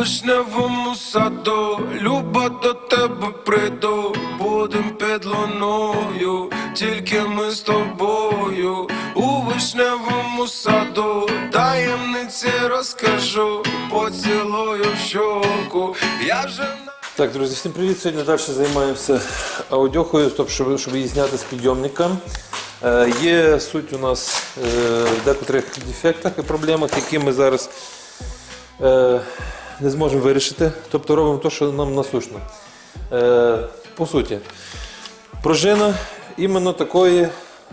вишневому саду, люба до тебе прийду, будем під луною, тільки ми з тобою, у вишневому саду, таємниці розкажу, поцілую в щоку, я вже. Так, друзі, всім привіт. Сьогодні далі займаємося аудіохою, тобто, щоб, щоб її зняти з підйомника. Е, є суть у нас е, в декотрих дефектах і проблемах, які ми зараз е, не зможемо вирішити. Тобто робимо те, що нам насущно. Е, по суті, пружина іменно такої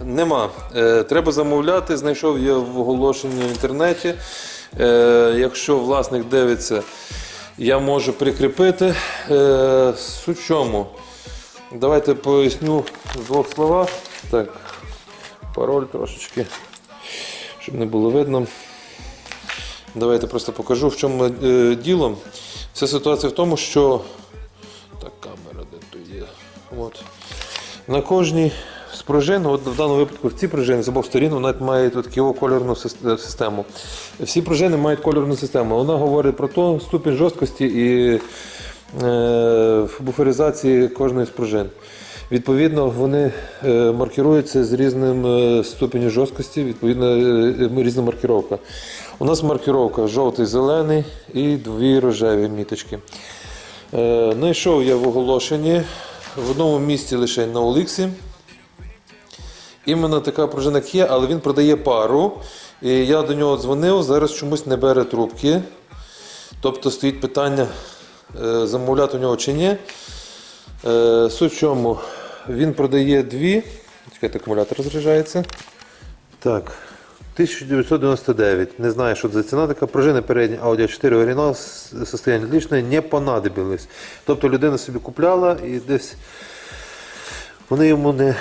нема. Е, треба замовляти, знайшов я в оголошенні в інтернеті. Е, якщо власник дивиться, я можу прикріпити. Е, суть чому? Давайте поясню в двох словах. Так, пароль трошечки, щоб не було видно. Давайте просто покажу, в чому е, діло. Вся ситуація в тому, що. Так, камера де то є. От. На кожній з пружин, от в даному випадку ці пружини з обох сторін вона має таку кольорну систему. Всі пружини мають кольорну систему. Вона говорить про то, ступінь жорсткості і е, буферизації кожної з пружин. Відповідно, вони е, маркіруються з різним е, ступенем жорсткості, відповідно, е, різна маркіровка. У нас маркіровка жовтий, зелений і дві рожеві міточки. Е, Знайшов я в оголошенні в одному місці лише на Оліксі. Іменно така пружина є, але він продає пару. І я до нього дзвонив, зараз чомусь не бере трубки. Тобто стоїть питання, е, замовляти у нього чи ні. Е, Суть в чому, він продає дві. Чекайте, акумулятор розряджається. Так, 1999. Не знаю, що це за ціна така. Пружини передні Audi 4 оригінал с- состояние отличное, не понадобилось. Тобто людина собі купляла і десь вони йому не.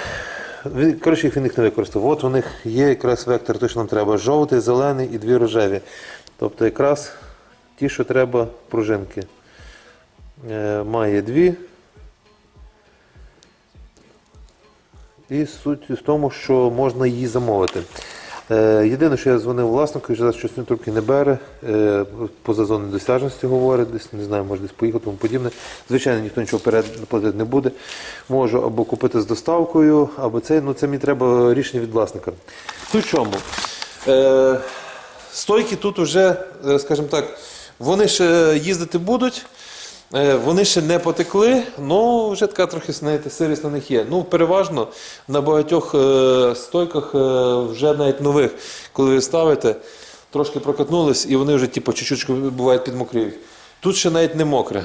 Коротше, їх він їх не використав. От у них є якраз вектор, той, що нам треба. Жовтий, зелений і дві рожеві. Тобто якраз ті, що треба пружинки. Е, має дві. І суть в тому, що можна її замовити. Е, єдине, що я дзвонив власнику, і зараз щось трубки не бере, е, поза зоною досяжності говорить, десь не знаю, може десь поїхати, тому подібне. Звичайно, ніхто нічого вперед платити не буде. Можу або купити з доставкою, або це, ну це мені треба рішення від власника. Тут чому? Е, стойки тут вже, скажімо так, вони ще їздити будуть. Е, Вони ще не потекли, але вже така трохи знаєте, сирість на них є. Ну, переважно на багатьох е, стойках е, вже навіть нових, коли ви ставите, трошки прокатнулись і вони вже типу, чуть-чуть бувають підмокріють. Тут ще навіть не мокре.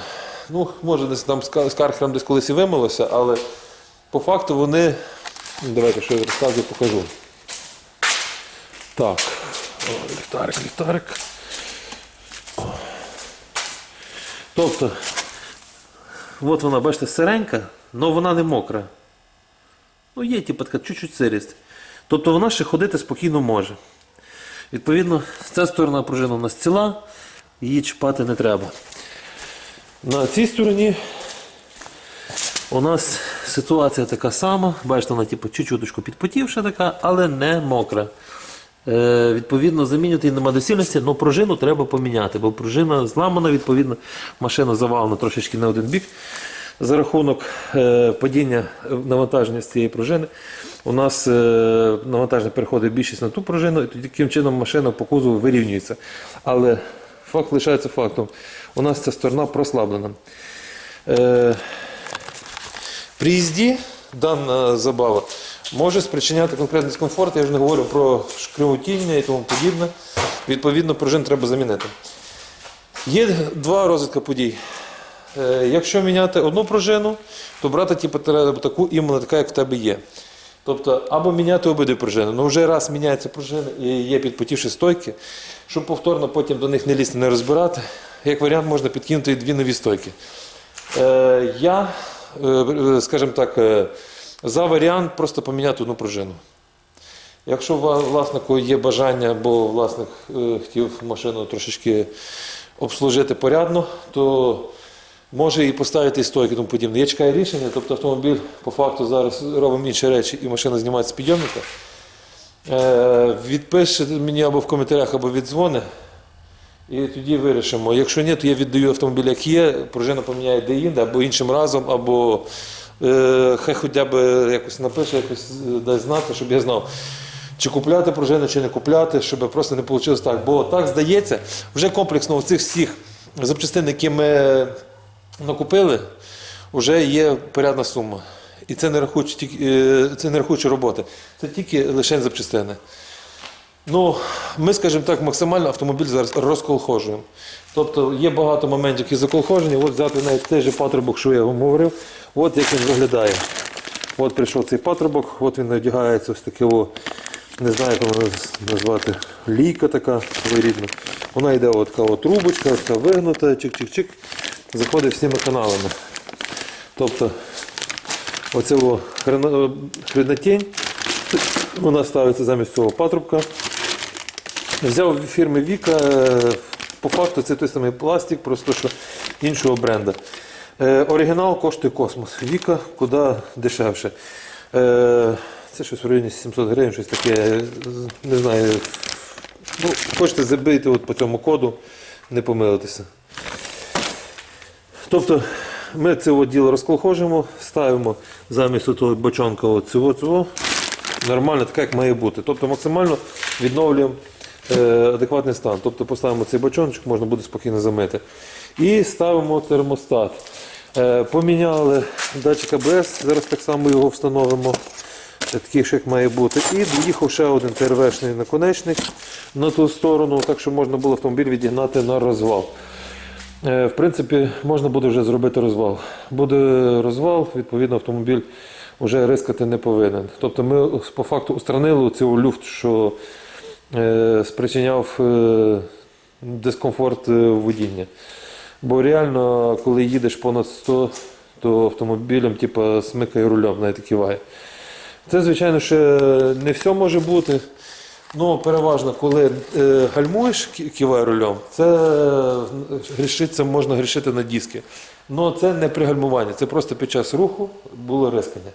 Ну, може, десь там з кархером десь колись і вимилося, але по факту вони. Ну, Давайте що я розказую, покажу. Так, О, ліхтарик, ліхтарик. Тобто, от вона, бачите, сиренька, але вона не мокра. Ну, є типу, така чуть-чуть сирість. Тобто вона ще ходити спокійно може. Відповідно, ця сторона пружина у нас ціла, її чіпати не треба. На цій стороні у нас ситуація така сама. Бачите, вона типу, чуть-чуточку підпотівша така, але не мокра. Е, відповідно, замінювати її нема доцільності, але пружину треба поміняти, бо пружина зламана, відповідно, машина завалена трошечки на один бік. За рахунок е, падіння навантаження з цієї пружини у нас е, навантаження переходить більшість на ту пружину, і тоді таким чином машина по кузову вирівнюється. Але факт лишається фактом. У нас ця сторона прослаблена. Е, при їзді дана забава може спричиняти конкретний дискомфорт. Я вже не говорю про шкривотіння і тому подібне. Відповідно, пружин треба замінити. Є два розвитки подій. Е, Якщо міняти одну пружину, то брати типу, таку іменно така, як в тебе є. Тобто, або міняти обидві пружини. Ну вже раз міняється пружина і є підпотівші стойки, щоб повторно потім до них не лізти, не розбирати. Як варіант, можна підкинути і дві нові стойки. Е, я, е, скажімо так, за варіант просто поміняти одну пружину. Якщо у власнику є бажання, бо власник е, хотів машину трошечки обслужити порядно, то може і поставити стойки тому подібне. Я чекаю рішення, тобто автомобіль по факту зараз робимо інші речі і машина знімається з підйомника. Е, відпише мені або в коментарях, або віддзвони. І тоді вирішимо. Якщо ні, то я віддаю автомобіль як є, пружина поміняє де-інде, або іншим разом, або хай хоча б якось напише, якось е, дасть знати, щоб я знав. Чи купляти пружину, чи не купляти, щоб просто не вийшло так. Бо так здається, вже комплексно цих всіх запчастин, які ми накупили, вже є порядна сума. І це не рахуючи, е, це не рахуючи роботи. Це тільки лише запчастини. Ну, ми, скажімо так, максимально автомобіль зараз розколхожуємо. Тобто є багато моментів, які заколхожені. От взяти навіть той же патрубок, що я вам говорив, от як він виглядає. От прийшов цей патрубок, от він одягається ось таке, о, не знаю, як воно назвати, лійка така своєрідна. Вона йде от от трубочка, така вигнута, чик-чик-чик, заходить всіма каналами. Тобто оце о, вона ставиться замість цього патрубка. Взяв фірми Віка, е, по факту це той самий пластик, просто що іншого бренда. Е, Оригінал коштує космос. Віка куди дешевше. Е, Це щось в районі 700 гривень, щось таке. Не знаю. Ну, хочете забити от по цьому коду, не помилитися. Тобто ми це діло розколхожимо, ставимо замість того бочонка цього, цього нормально, так як має бути. Тобто максимально відновлюємо адекватний стан. Тобто поставимо цей бочоночок, можна буде спокійно замити. І ставимо термостат. Е, поміняли датчик АБС, зараз так само його встановимо. Е, Такий ж як має бути. І доїхав ще один ТРВшний наконечник на ту сторону, так що можна було автомобіль відігнати на розвал. Е, В принципі, можна буде вже зробити розвал. Буде розвал, відповідно, автомобіль вже рискати не повинен. Тобто ми по факту устранили цей люфт, що е, спричиняв е, дискомфорт е, водіння. Бо реально, коли їдеш понад 100, то автомобілем типу, смикає рулем, навіть киває. Це, звичайно, ще не все може бути. Ну, переважно, коли е, гальмуєш киває рулем, це е, грішиться, можна грішити на диски. Ну це не при гальмуванні, це просто під час руху було рискання.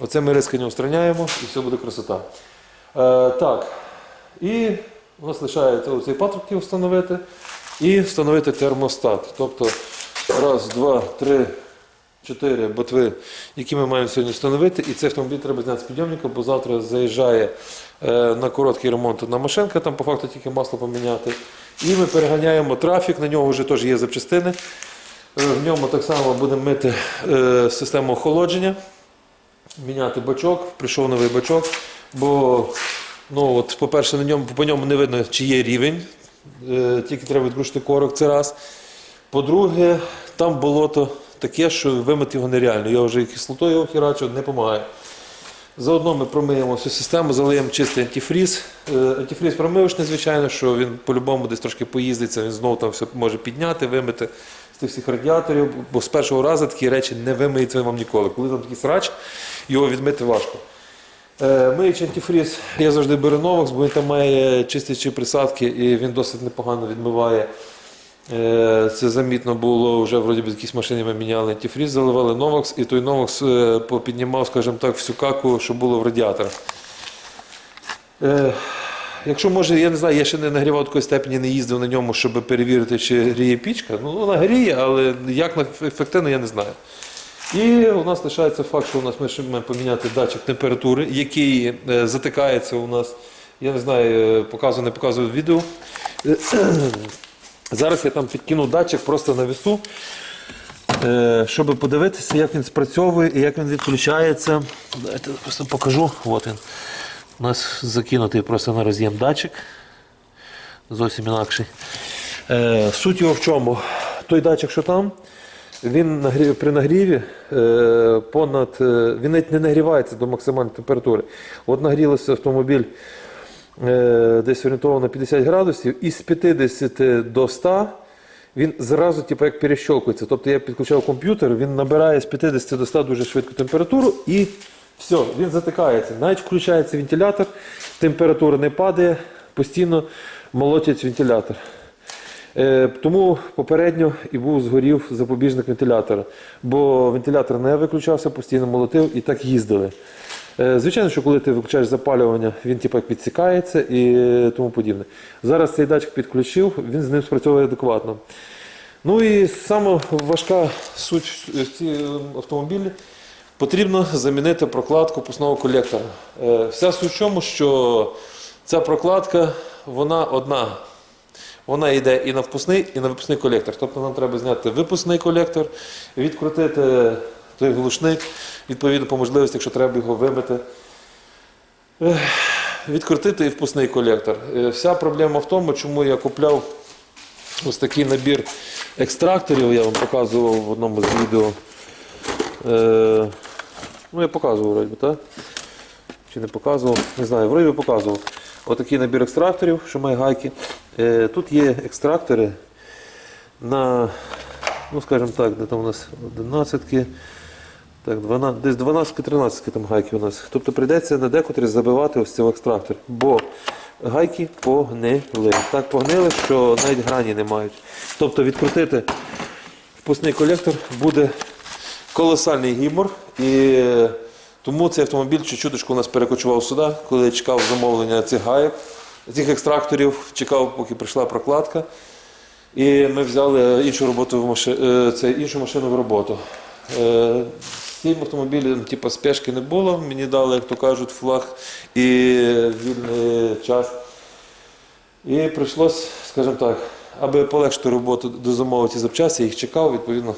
Оце ми рискання устраняємо і все буде красота. Е, так. І у нас лишається оцей патрубки встановити і встановити термостат. Тобто раз, два, три, чотири ботви, які ми маємо сьогодні встановити. І цей автомобіль треба зняти з підйомника, бо завтра заїжджає е, на короткий ремонт одна машинка, там по факту тільки масло поміняти. І ми переганяємо трафік, на нього вже теж є запчастини. Е, В ньому так само будемо мити е, систему охолодження, міняти бачок, прийшов новий бачок, бо ну, от, по-перше, на ньому, по ньому не видно, чи є рівень, е, тільки треба відкручити корок, це раз. По-друге, там болото таке, що вимити його нереально. Я вже кислотою його херачу, не допомагає. Заодно ми промиємо всю систему, залиємо чистий антифріз. Е, Антифріз промивочний, звичайно, що він по-любому десь трошки поїздиться, він знову там все може підняти, вимити з тих всіх радіаторів, бо з першого разу такі речі не вимиється вам ніколи. Коли там такий срач, його відмити важко. Е, антифріз я завжди беру Новакс, бо він там має чистячі присадки і він досить непогано відмиває. Е, Це замітно було вже вроді якісь машини ми міняли антифріз, заливали Новакс, і той Новакс е, попіднімав, скажімо так, всю каку, що було в радіаторах. Якщо може, я не знаю, я ще не нагрівав такої степені, не їздив на ньому, щоб перевірити, чи гріє пічка. Ну, вона гріє, але як ефективно, я не знаю. І у нас лишається факт, що у нас ми ще маємо поміняти датчик температури, який е, затикається у нас. Я не знаю, е, показую, не показую відео. Е, Зараз я там підкину датчик просто на весу, е, щоб подивитися, як він спрацьовує і як він відключається. Давайте просто покажу. От він. У нас закинутий просто на роз'єм датчик. Зовсім інакший. Суть його в чому? Той датчик, що там, він при нагріві е, понад. е, він навіть не нагрівається до максимальної температури. От нагрілося автомобіль е, десь орієнтовано 50 градусів, і з 50 до 100 він зразу типу, як перещолкується. Тобто я підключав комп'ютер, він набирає з 50 до 100 дуже швидко температуру і все, він затикається. Навіть включається вентилятор, температура не падає, постійно молотять вентилятор. Е, Тому попередньо і був згорів запобіжник вентилятора, бо вентилятор не виключався, постійно молотив і так їздили. Е, Звичайно, що коли ти виключаєш запалювання, він типу, як підсікається і тому подібне. Зараз цей датчик підключив, він з ним спрацьовує адекватно. Ну і саме важка суть в е, автомобілі. Потрібно замінити прокладку пусного колектора. Вся суть в чому, що ця прокладка вона одна. Вона йде і на впускний, і на випускний колектор. Тобто нам треба зняти випускний колектор, відкрутити той глушник, відповідно по можливості, якщо треба його вимити. Ех, Відкрутити і впускний колектор. Е, Вся проблема в тому, чому я купляв ось такий набір екстракторів, я вам показував в одному з відео. Е, ну, я показував, вроді, так? Чи не показував? Не знаю, вроді показував. Отакий набір екстракторів, що має гайки. Е, тут є екстрактори на, ну скажімо так, де там у нас 11, так, 12, десь 12-13 там гайки у нас. Тобто прийдеться на декотрі забивати ось цей екстрактор, бо гайки погнили. Так погнили, що навіть грані не мають. Тобто відкрутити впускний колектор буде колосальний гімор. І е, тому цей автомобіль чуть-чуточку у нас перекочував сюди, коли я чекав замовлення цих гайок, цих екстракторів, чекав, поки прийшла прокладка. І ми взяли іншу роботу в маши... е, це, іншу машину в роботу. Е, цим автомобілем типу, спешки не було. Мені дали, як то кажуть, флаг і вільний час. І прийшлось, скажімо так, аби полегшити роботу дозамовити запчасті, їх чекав, відповідно,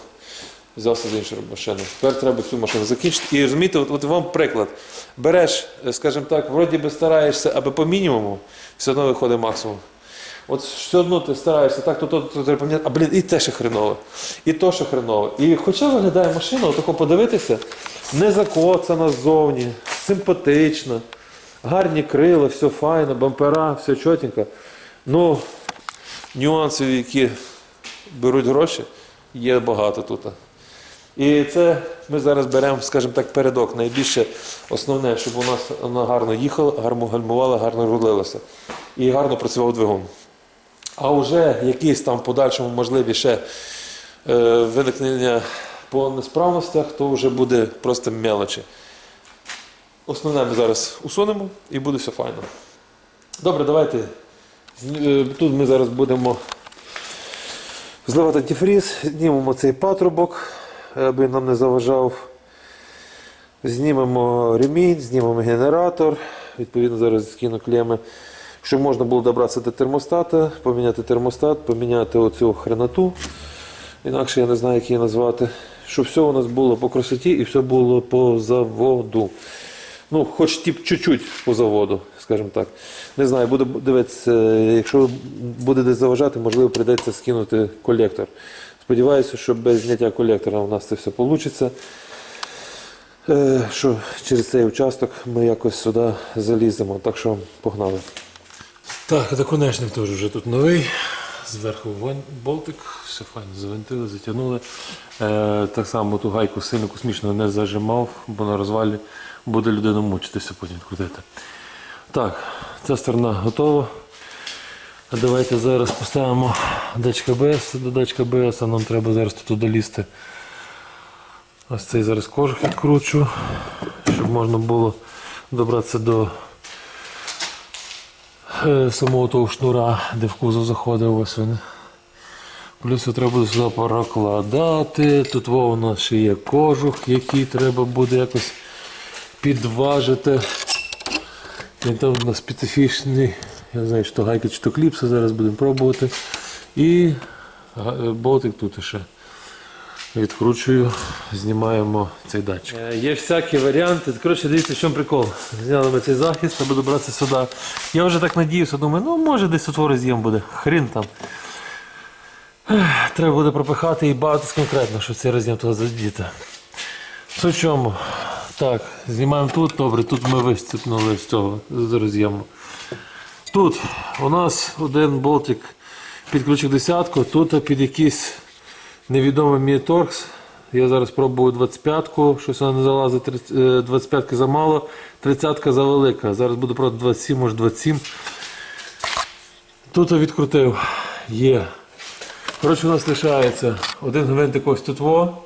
взявся за іншу машину. Тепер треба цю машину закінчити. І розумієте, от, от вам приклад. Береш, е, скажімо так, вроді би стараєшся, аби по мінімуму, все одно виходить максимум. От все одно ти стараєшся, так, то, то, то треба поміняти, а блін, і те ще хренове, і то ще хренове. І хоча виглядає машина, отако подивитися, не закоцана ззовні, симпатична, гарні крила, все файно, бампера, все чотенько. Ну, нюансів, які беруть гроші, є багато тут. І це ми зараз беремо, скажімо так, передок. Найбільше основне, щоб у нас вона гарно їхала, гарно гальмувала, гарно рулилася і гарно працював двигун. А вже якісь там подальшому можливі ще е, виникнення по несправностях, то вже буде просто мелочі. Основне ми зараз усунемо і буде все файно. Добре, давайте. Е, Тут ми зараз будемо зливати антифріз, знімемо цей патрубок, аби нам не заважав. Знімемо ремінь, знімемо генератор. Відповідно, зараз скину клеми, щоб можна було добратися до термостата, поміняти термостат, поміняти оцю хреноту. Інакше я не знаю, як її назвати. Щоб все у нас було по красоті і все було по заводу. Ну, хоч тип чуть-чуть по заводу, скажімо так. Не знаю, буду дивитися, якщо буде десь заважати, можливо, прийдеться скинути колектор. Сподіваюся, що без зняття колектора у нас це все вийде. Що через цей участок ми якось сюди заліземо. Так що погнали. Так, доконечник теж вже тут новий. Зверху болтик, все файно завинтили, затягнули. Е, так само ту гайку сильно космічно не зажимав, бо на розвалі буде людина мучитися потім крутити. Так, ця сторона готова. Давайте зараз поставимо датчик АБС. До датчика АБС нам треба зараз тут долізти. Ось цей зараз кожух відкручу, щоб можна було добратися до е, самого того шнура, де в кузов заходив ось він. Плюс треба буде сюди прокладати. Тут у нас ще є кожух, який треба буде якось підважити. Він там у нас специфічний, я знаю, чи то гайка, чи то кліпса, зараз будемо пробувати. І е, болтик тут ще. Відкручую, знімаємо цей датчик. Е, Є всякі варіанти. Коротше, дивіться, в чому прикол. Зняли ми цей захист, треба добратися сюди. Я вже так надіюся, думаю, ну може десь тут роз'єм буде. Хрін там. Треба буде пропихати і бавитись конкретно, що цей роз'єм туди задіти. В чому? Так, знімаємо тут, добре, тут ми виступнули з цього з роз'єму. Тут у нас один болтик під ключик десятку, тут під якийсь невідомий Міторкс. Я зараз пробую 25-ку, щось вона не залазить, 25-ки замало, 30-ка завелика. Зараз буду пробувати 27, може 27. Тут відкрутив. Є. Коротше, у нас лишається один гвинтик ось тут во,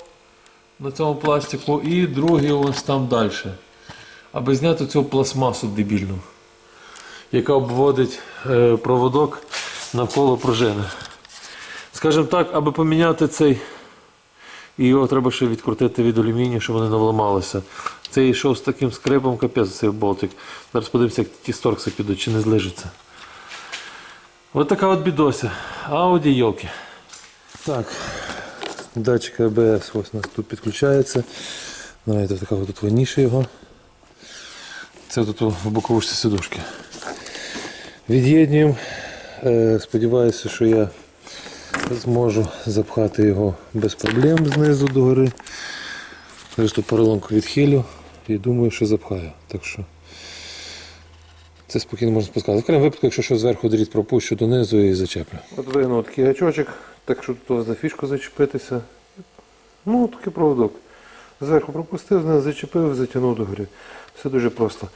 на цьому пластику, і другий ось там далі. аби зняти цю пластмасу дебільну, яка обводить е, проводок навколо пружини. Скажімо так, аби поміняти цей, і його треба ще відкрутити від алюмінію, щоб вони не вламалися. Цей йшов з таким скрипом, капець цей болтик. Зараз подивимося, як ті сторкси підуть, чи не злижаться. Ось така от бідося. Ауді йолки. Так, датчик АБС ось у нас тут підключається. Знаєте, така от тут ваніша його. Це тут в боковушці сидушки. Від'єднуємо. Е, Сподіваюся, що я зможу запхати його без проблем знизу до гори. Тут поролонку відхилю і думаю, що запхаю. Так що це спокійно можна спускати. В крайньому випадку, якщо що зверху дріт пропущу донизу і зачеплю. От вигнув такий гачочок, так що тут за фішку зачепитися. Ну, такий проводок. Зверху пропустив, знизу зачепив, затягнув до гори. Все дуже просто.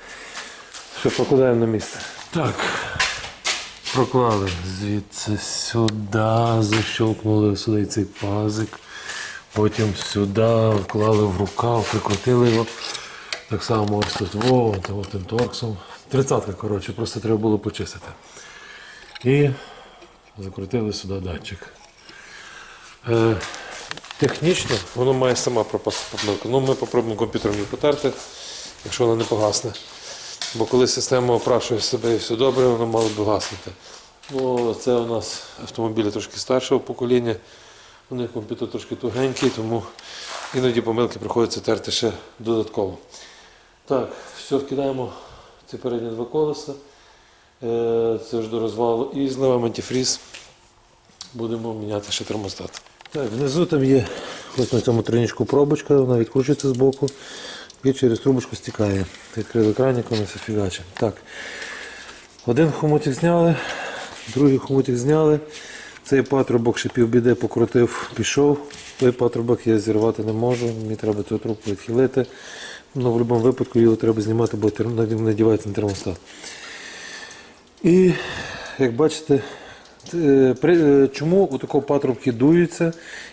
Все, покладаємо на місце. Так. Проклали звідси сюди, защелкнули сюди цей пазик. Потім сюди вклали в рукав, прикрутили його. Так само ось тут во, тим торксом. Тридцятка, коротше, просто треба було почистити. І закрутили сюди датчик. Е, технічно воно має сама пропасти помилку. Ну, ми попробуємо комп'ютером її потерти, якщо вона не погасне. Бо коли система опрашує себе і все добре, воно мало б гаснути. Ну, це у нас автомобілі трошки старшого покоління. У них комп'ютер трошки тугенький, тому іноді помилки приходиться терти ще додатково. Так, все, вкидаємо ці передні два колеса. Е, Це вже до розвалу і зливаємо антифріз. Будемо міняти ще термостат. Так, внизу там є ось на цьому тринічку пробочка, вона відкручується з боку і через трубочку стікає. Відкрили кранік, вона все фігаче. Так. Один хомутик зняли, другий хомутик зняли. Цей патрубок ще півбіди покрутив, пішов. Той патрубок я зірвати не можу, мені треба цю трубку відхилити. Ну, в будь-якому випадку його треба знімати, бо надівається на термостат. І як бачите, чому у такого патрубки дуються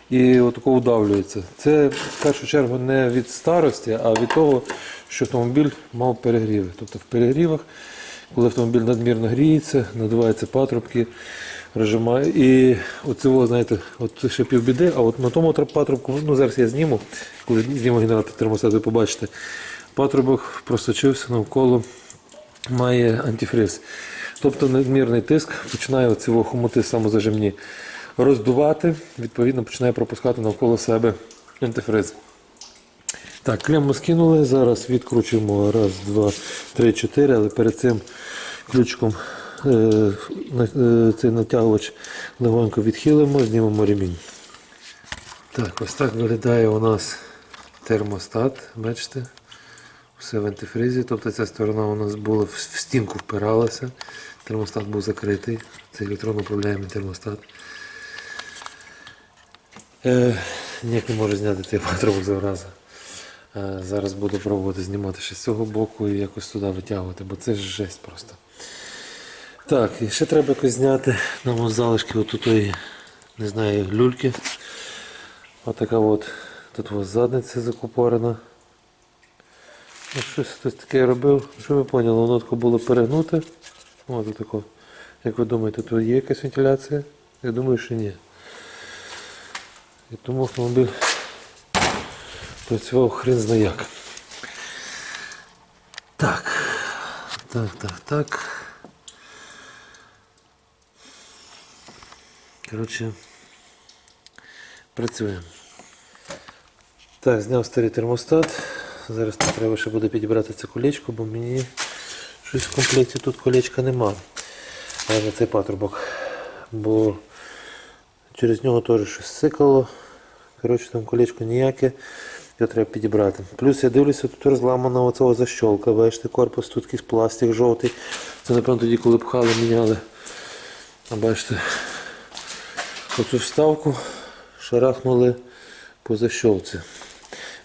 і отако удавлюються? Це в першу чергу не від старості, а від того, що автомобіль мав перегріви. Тобто в перегрівах, коли автомобіль надмірно гріється, надуваються патрубки, розжимає. І оце, знаєте, от ще півбіди, а от на тому патрубку, ну зараз я зніму, коли зніму генератор термостат, ви побачите, патрубок просочився навколо має антифриз. Тобто надмірний тиск починає оці хомути самозажимні роздувати, відповідно починає пропускати навколо себе антифриз. Так, клемму скинули, зараз відкручуємо раз, два, три, чотири, але перед цим ключиком е, е, цей натягувач легонько відхилимо, знімемо ремінь. Так, ось так виглядає у нас термостат, бачите? Все в антифризі, тобто ця сторона у нас була в стінку впиралася, термостат був закритий, це електронно управляємий термостат. Е, ніяк не можу зняти цей патрубок зараза. Е, зараз буду пробувати знімати ще з цього боку і якось туди витягувати, бо це жесть просто. Так, і ще треба якось зняти нам залишки от тої, не знаю, люльки. Отака от, тут ось задниця закупорена. Ну, щось хтось таке робив. Що ви поняли, воно було перегнуте. От тако. Як ви думаєте, тут є якась вентиляція? Я думаю, що ні. І тому автомобіль працював хрен зна як. Так. Так, так, так. Коротше, працюємо. Так, зняв старий термостат. Зараз треба ще буде підібрати це колечко, бо мені щось в комплекті тут колечка нема. На цей патрубок. Бо через нього теж щось сикало. Коротше, там колечко ніяке. Його треба підібрати. Плюс я дивлюся, тут розламана оцього защолка. Бачите, корпус тут якийсь пластик жовтий. Це напевно тоді, коли пхали, міняли. А бачите, оцю вставку шарахнули по защолці.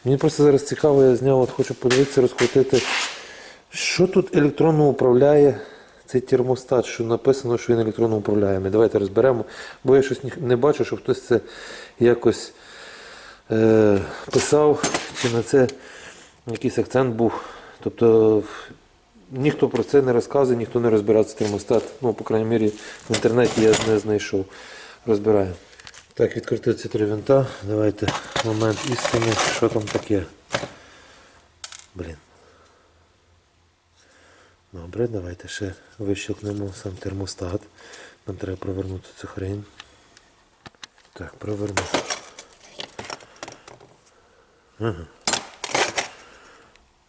Мені просто зараз цікаво, я зняв, от хочу подивитися, розкрутити, що тут електронно управляє цей термостат, що написано, що він електронно управляємий. Давайте розберемо, бо я щось не бачу, щоб хтось це якось е, писав, чи на це якийсь акцент був. Тобто ніхто про це не розказує, ніхто не розбирається термостат. Ну, по крайній мірі, в інтернеті я не знайшов. Розбираю. Так, відкрити ці три винта. Давайте момент істини. Що там таке? Блін. Добре, давайте ще вищелкнемо сам термостат. Нам треба провернути цю хрень. Так, проверну.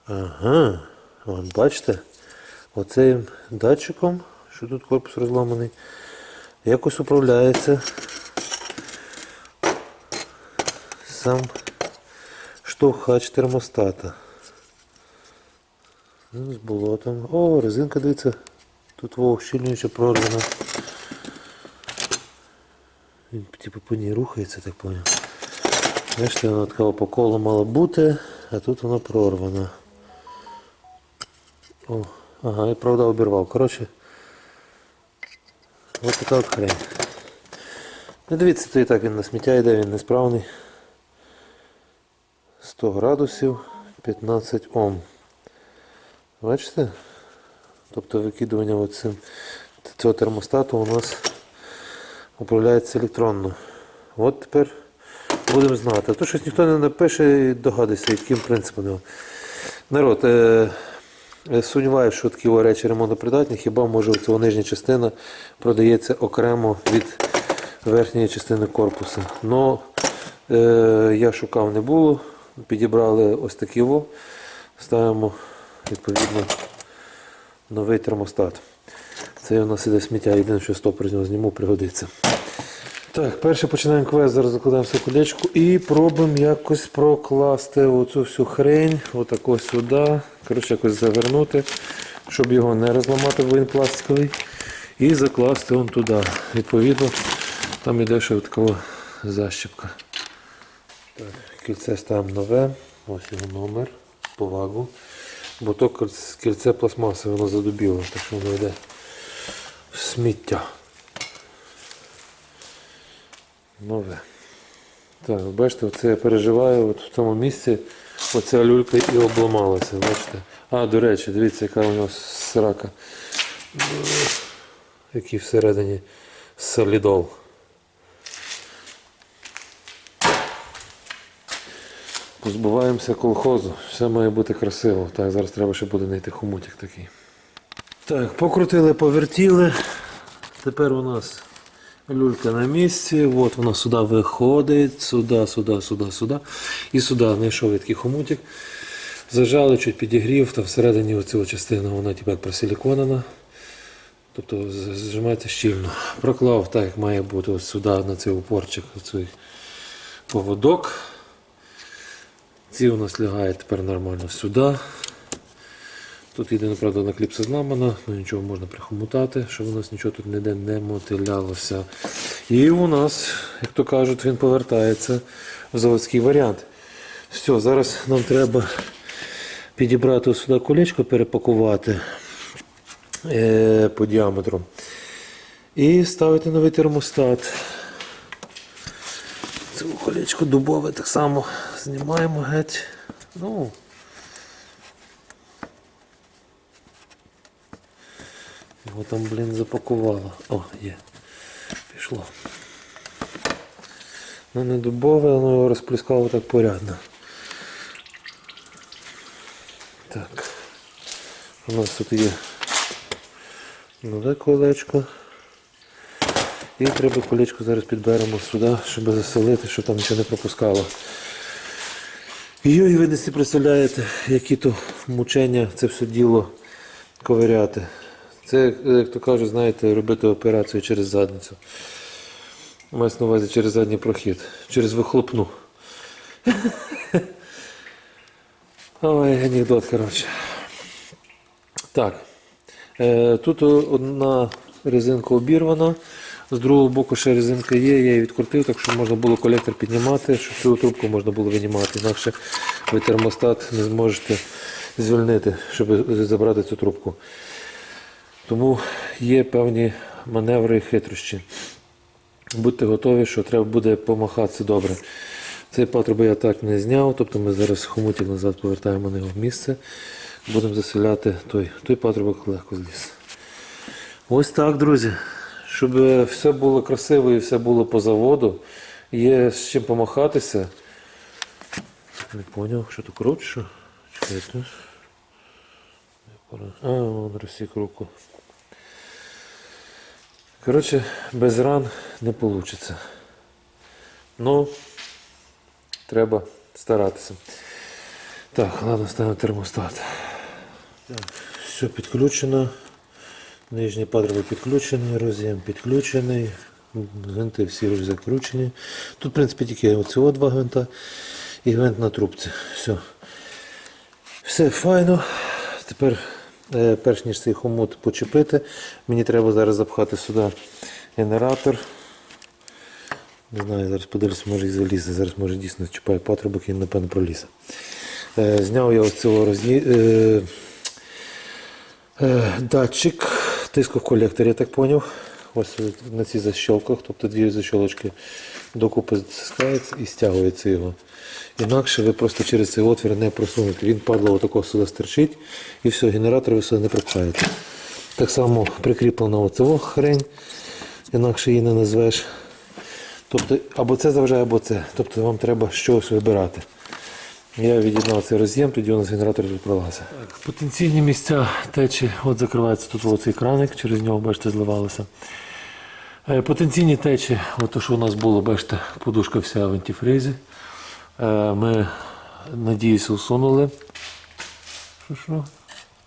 Ага. От бачите, оцим датчиком, що тут корпус розламаний, якось управляється сам штовхач термостата. Ну, З болотом. О, резинка дивіться. Тут вов щільніше прорвана. Він типу по ній рухається, так поняв. Бачите, вона така по колу мала бути, а тут вона прорвана. О, ага, і правда обірвав. Коротше, ось така от хрень. Не дивіться, то і так він на сміття йде, він несправний. 100 градусів, 15 Ом. Бачите? Тобто викидування оцим, цього термостату у нас управляється електронно. От тепер будемо знати. А то щось ніхто не напише і догадується, яким принципом. Народ, е, е, сумніваюсь, що такі речі ремонтопридатні, хіба може ця нижня частина продається окремо від верхньої частини корпусу. Но е, я шукав не було. Підібрали ось такі во. Ставимо відповідно новий термостат. Це у нас іде сміття, єдине, що стопор з нього зніму, пригодиться. Так, перше починаємо квест, зараз закладаємо все колечко і пробуємо якось прокласти оцю всю хрень, отако сюди. Коротше, якось завернути, щоб його не розламати, бо він пластиковий. І закласти он туди. Відповідно, там іде ще така защіпка. Так, кільце ставимо нове. Ось його номер, повагу. Бо то кільце- пластмаси, воно задубіло, так що воно йде в сміття. Нове. Так, бачите, оце я переживаю, от в цьому місці оця люлька і обламалася, бачите? А, до речі, дивіться, яка у нього срака. Який всередині солідол. Позбуваємося колхозу. Все має бути красиво. Так, зараз треба ще буде знайти хомутик такий. Так, покрутили, повертіли. Тепер у нас люлька на місці. От вона сюди виходить, сюди, сюди, сюди, сюди. І сюди знайшов такий хомутик. Зажали, чуть підігрів, там всередині оцю частину вона типу як просиліконена. Тобто з- зжимається щільно. Проклав так, як має бути ось сюди на цей упорчик, оцей поводок. Ці у нас лягають тепер нормально сюди. Тут єдине, правда, на кліпса зламана, ну нічого можна прихомутати, щоб у нас нічого тут ніде не мотилялося. І у нас, як то кажуть, він повертається в заводський варіант. Все, зараз нам треба підібрати сюди колечко, перепакувати е, по діаметру. І ставити новий термостат. Це колечко дубове так само знімаємо геть. Ну, його там, блін, запакувало. О, є. Пішло. Ну не дубове, воно його розплескало так порядно. Так. У нас тут є нове колечко. І треба колечко зараз підберемо сюди, щоб заселити, щоб там нічого не пропускало. Йой, ви не представляєте, які то мучення це все діло ковиряти. Це, як то кажуть, знаєте, робити операцію через задницю. Мається на увазі через задній прохід, через вихлопну. Ой, анекдот, коротше. Так. Е, тут одна резинка обірвана, з другого боку ще резинка є, я її відкрутив, так що можна було колектор піднімати, щоб цю трубку можна було винімати, інакше ви термостат не зможете звільнити, щоб забрати цю трубку. Тому є певні маневри і хитрощі. Будьте готові, що треба буде помахатися добре. Цей патруб я так не зняв, тобто ми зараз хомутик назад повертаємо на його місце. Будемо заселяти той, той патрубок легко зліз. Ось так, друзі. Щоб все було красиво і все було по заводу. Є з чим помахатися. Не поняв, що тут кров? Чекайте. А, вон розсік руку. Коротше, без ран не вийде. Ну, треба старатися. Так, ладно, ставимо термостат. Так, все підключено. Нижні падрови підключені, роз'єм підключений. Гвинти всі вже закручені. Тут, в принципі, тільки оцього два гвинта і гвинт на трубці. Все. Все файно. Тепер, е, перш ніж цей хомут почепити, мені треба зараз запхати сюди генератор. Не знаю, зараз подивлюсь, може і залізе. Зараз може дійсно чіпає патрубок і напевно пролізе. Е, зняв я ось цього роз'ї... е, е, датчик тиску в колекторі, я так зрозумів. Ось на цих защолках, тобто дві защолочки докупи затискається і стягується його. Інакше ви просто через цей отвір не просунете. Він падло отако сюди стерчить і все, генератор ви сюди не пропхаєте. Так само прикріплена оцього хрень, інакше її не назвеш. Тобто або це заважає, або це. Тобто вам треба щось вибирати. Я від'єднав цей роз'єм, тоді у нас генератор пролазить. Потенційні місця течі, от закривається тут оцей краник, через нього, бачите, зливалося. Е, Потенційні течі, от що у нас було, бачите, подушка вся в антифризі. Е, Ми, надіюся, усунули. Що, що?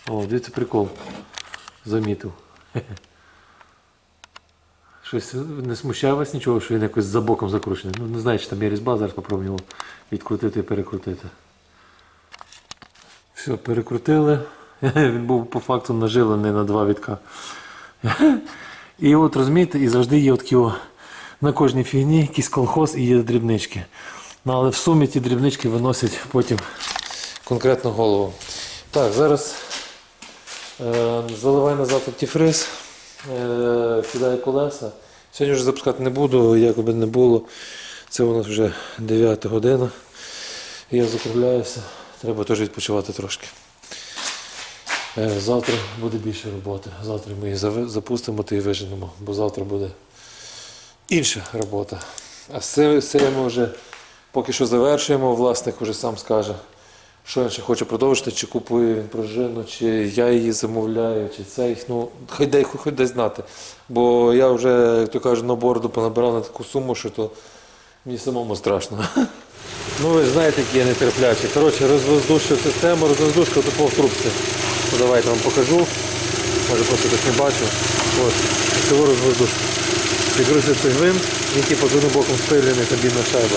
О, дивіться, прикол. Замітив. Щось не смущає вас нічого, що він якось за боком закручений. Ну, не знаю, чи там є різьба, зараз попробуємо його відкрутити і перекрутити. Все, перекрутили. Він був по факту нажилений на два вітка. І от розумієте, і завжди є такі на кожній фігні якийсь колхоз і є дрібнички. Ну, але в сумі ті дрібнички виносять потім Конкретно голову. Так, зараз е, заливай назад антифриз, е, кидаю колеса. Сьогодні вже запускати не буду, як би не було. Це у нас вже 9 година. Я закругляюся. Треба теж відпочивати трошки. Е, Завтра буде більше роботи. Завтра ми її запустимо та і виженемо, бо завтра буде інша робота. А з цим, ми вже поки що завершуємо. Власник вже сам скаже, що він ще хоче продовжити, чи купує він пружину, чи я її замовляю, чи цей. Ну, хай дай, хоч дай знати. Бо я вже, як то кажуть, на бороду понабирав на таку суму, що то мені самому страшно. Ну ви знаєте, які я нетерплячий. Коротше, розвоздушив систему, розвоздушка тут в трубці. Ну, давайте вам покажу. Може просто хтось не бачив. От, цього розвоздушка. Підгрузив типу з одним боком спилений кабінна шайба.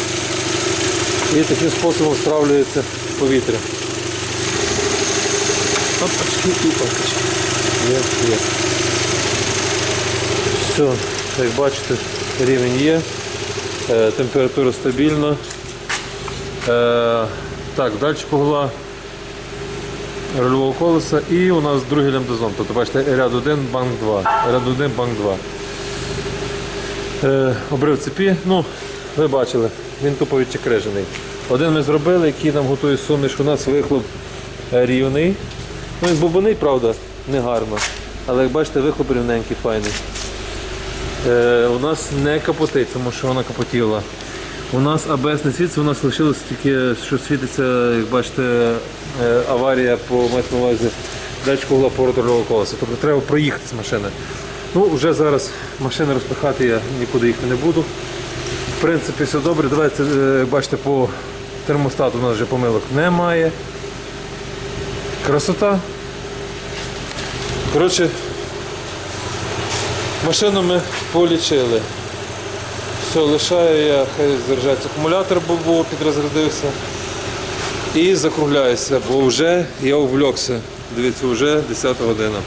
І таким способом стравлюється повітря. Опачки і опачки. Є, є. Все, як бачите, рівень є. Е, температура стабільна. Е, так, датчик угла рульового колеса і у нас другий лямбдазон. Тобто бачите, ряд 1, банк 2. Ряд 1, банк 2. Е, обрив цепі, ну, ви бачили, він тупо відчекрижений. Один ми зробили, який нам готує суміш. У нас вихлоп е, рівний. Ну, він бубонить, правда, не гарно. Але як бачите, вихлоп рівненький, файний. Е, у нас не капотить, тому що вона капотіла. У нас АБС не світиться, у нас лишилось тільки, що світиться, як бачите, е, аварія по мається на увазі датчику угла повороту колеса. Тобто треба проїхати з машини. Ну, вже зараз машини розпихати я нікуди їхати не буду. В принципі, все добре. Давайте, е, бачите, по термостату у нас вже помилок немає. Красота. Коротше, машину ми полічили. Все, лишаю я, хай заряджається акумулятор, бо підрозрядився. І закругляюся, бо вже я увлекся. Дивіться, вже 10 година.